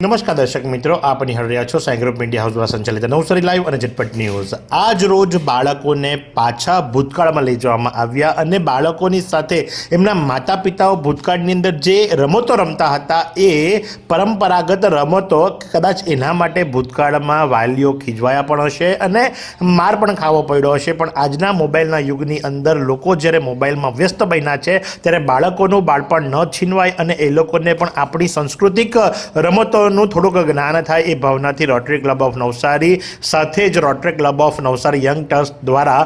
નમસ્કાર દર્શક મિત્રો, આપ નિહાળી રહ્યા છો સાઈ ગ્રુપ મીડિયા હાઉસ દ્વારા સંચાલિત નવસારી લાઈવ અને ઝટપટ ન્યૂઝ. આજ રોજ બાળકોને પાછા ભૂતકાળમાં લઈ જવામાં આવ્યા અને બાળકોની સાથે એમના માતા પિતાઓ ભૂતકાળની અંદર જે રમતો રમતા હતા એ પરંપરાગત રમતો કદાચ એના માટે ભૂતકાળમાં વાલીઓ ખીજવાયા પણ હશે અને માર પણ ખાવો પડ્યો હશે. પણ આજના મોબાઈલના યુગની અંદર લોકો જ્યારે મોબાઈલમાં વ્યસ્ત બન્યા છે, ત્યારે બાળકોનું બાળપણ ન છીનવાય અને એ લોકોને પણ આપણી સાંસ્કૃતિક રમતોનું થોડુંક જ્ઞાન થાય એ ભાવનાથી રોટરી ક્લબ ઓફ નવસારી સાથે જ Rotary Club of Navsari young trust દ્વારા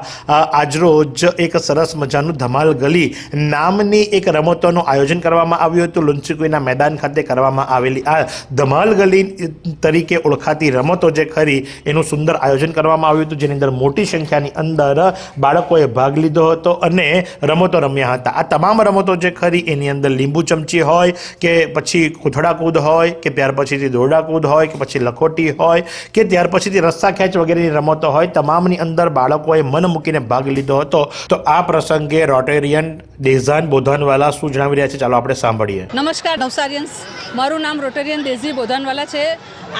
આજરોજ એક સરસ મજાનું ધમાલ ગલી નામની એક રમતોનું આયોજન કરવામાં આવ્યું હતું. લુન્સીકુઈના મેદાન ખાતે કરવામાં આવેલી આ ધમાલ ગલી તરીકે ઓળખાતી રમતો જે ખરી એનું સુંદર આયોજન કરવામાં આવ્યું હતું, જેની અંદર મોટી સંખ્યાની અંદર બાળકોએ ભાગ લીધો હતો અને રમતો રમ્યા હતા. આ તમામ રમતો જે ખરી એની અંદર લીંબુ ચમચી હોય કે પછી કૂથડાકૂદ હોય કે ત્યાર પછીથી દોડાકૂદ હોય કે પછી લખોટી હોય કે ત્યાર પછીથી રસ્સા ખેંચ વગેરેની રમતો હોય, તમામની અંદર બાળકોએ મન મૂકીને ભાગ લીધો હતો. તો આ પ્રસંગે રોટેરિયન દેઝાન બોધાનવાલા શું જણાવી રહ્યા છે? ચાલો આપણે સાંભળીએ. નમસ્કાર, નવસારિયન્સ. મારું નામ રોટેરિયન ડેઝી બોધાનવાલા છે.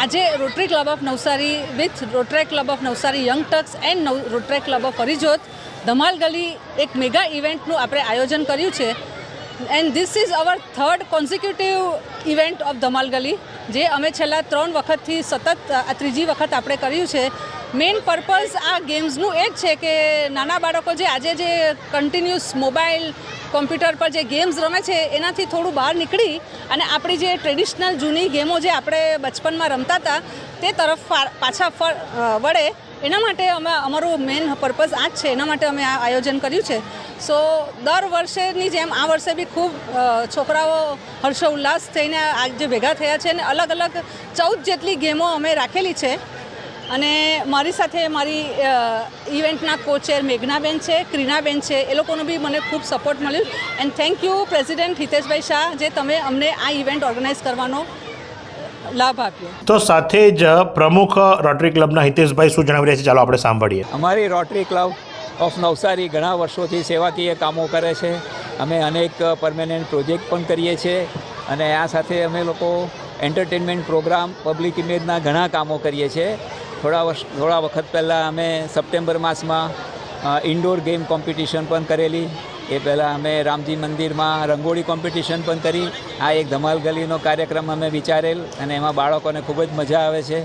આજે Rotary Club of Navsari with Rotary Club of Navsari young Tux and નવ રોટરી ક્લબ ઓફ હરિજોત ધમાલ ગલી એક મેગા ઇવેન્ટનું આપણે આયોજન કર્યું છે. And this is our third consecutive event of Dhamaal Gali. જે અમે છેલ્લા ત્રણ વખતથી સતત આ ત્રીજી વખત આપણે કર્યું છે. મેઇન પર્પઝ આ ગેમ્સનું એ જ છે કે નાના બાળકો જે આજે જે કન્ટિન્યુઅસ મોબાઈલ કોમ્પ્યુટર પર જે ગેમ્સ રમે છે, એનાથી થોડું બહાર નીકળી અને આપણી જે ટ્રેડિશનલ જૂની ગેમો જે આપણે બચપનમાં રમતા હતા, તે તરફ પાછા વળે. એના માટે અમે અમારું મેઇન પર્પઝ આ જ છે, એના માટે અમે આ આયોજન કર્યું છે. સો દર વર્ષેની જેમ આ વર્ષે બી ખૂબ છોકરાઓ હર્ષોલ્લાસ થઈને આજે ભેગા થયા છે અને અલગ અલગ ચૌદ જેટલી ગેમો અમે રાખેલી છે. અને મારી સાથે મારી ઇવેન્ટના કોચેર મેઘનાબેન છે ક્રીનાબેન છે, એ લોકોનો બી મને ખૂબ સપોર્ટ મળ્યો. And thank you president Hiteshbhai Shah, જે તમે અમને આ ઇવેન્ટ ઓર્ગેનાઇઝ કરવાનો લાભ આપ્યો. તો સાથે જ પ્રમુખ રોટરી ક્લબના હિતેશભાઈ શું જણાવી રહ્યા છે? ચાલો આપણે સાંભળીએ. અમારી રોટરી ક્લબ ઓફ નવસારી ઘણા વર્ષોથી સેવાકીય કામો કરે છે. અમે અનેક પરમેનન્ટ પ્રોજેક્ટ પણ કરીએ છીએ અને આ સાથે અમે લોકો એન્ટરટેનમેન્ટ પ્રોગ્રામ પબ્લિક ઇમેજના ઘણા કામો કરીએ છીએ. થોડા વર્ષ થોડા વખત પહેલાં અમે સપ્ટેમ્બર માસમાં ઇન્ડોર ગેમ કોમ્પિટિશન પણ કરેલી. એ પહેલાં અમે રામજી મંદિરમાં રંગોળી કોમ્પિટિશન પણ કરી. આ એક ધમાલ ગલીનો કાર્યક્રમ અમે વિચારેલ અને એમાં બાળકોને ખૂબ જ મજા આવે છે.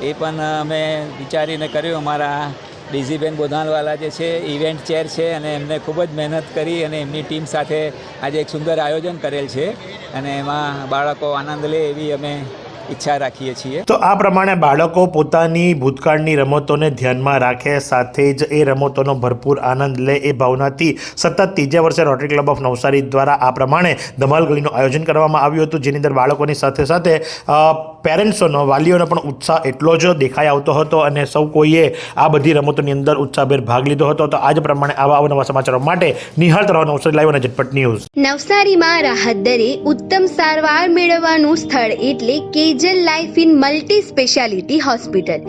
એ પણ અમે વિચારીને કર્યું. અમારા ડીઝીબેન બોધાનવાલા જે છે, ઇવેન્ટ ચેર છે અને એમને ખૂબ જ મહેનત કરી અને એમની ટીમ સાથે આજે એક સુંદર આયોજન કરેલ છે. અને એમાં બાળકો આનંદ લે એવી અમે ઈચ્છા રાખીએ છીએ. તો આ પ્રમાણે બાળકો પોતાની ભૂતકાળની રમતોને ધ્યાનમાં રાખે, સાથે જ એ રમતોનો ભરપૂર આનંદ લે એ ભાવનાથી સતત ત્રીજા વર્ષે રોટરી ક્લબ ઓફ નવસારી દ્વારા આ પ્રમાણે ધમાલ ગલીનું આયોજન કરવામાં આવ્યું હતું, જેની અંદર બાળકોની સાથે સાથે પેરેન્ટ્સોનો, વાલીઓનો પણ ઉત્સાહ એટલો જ દેખાઈ આવતો હતો અને સૌ કોઈએ આ બધી રમતોની અંદર ઉત્સાહભેર ભાગ લીધો હતો. તો આજ પ્રમાણે આવા અવનવા સમાચારો માટે નિહાળતા રહો નવસારી લાઈવ અને ઝટપટ ન્યૂઝ. નવસારીમાં રાહત દરે ઉત્તમ સારવાર મેળવવાનું સ્થળ એટલે Kejal life in multi speciality hospital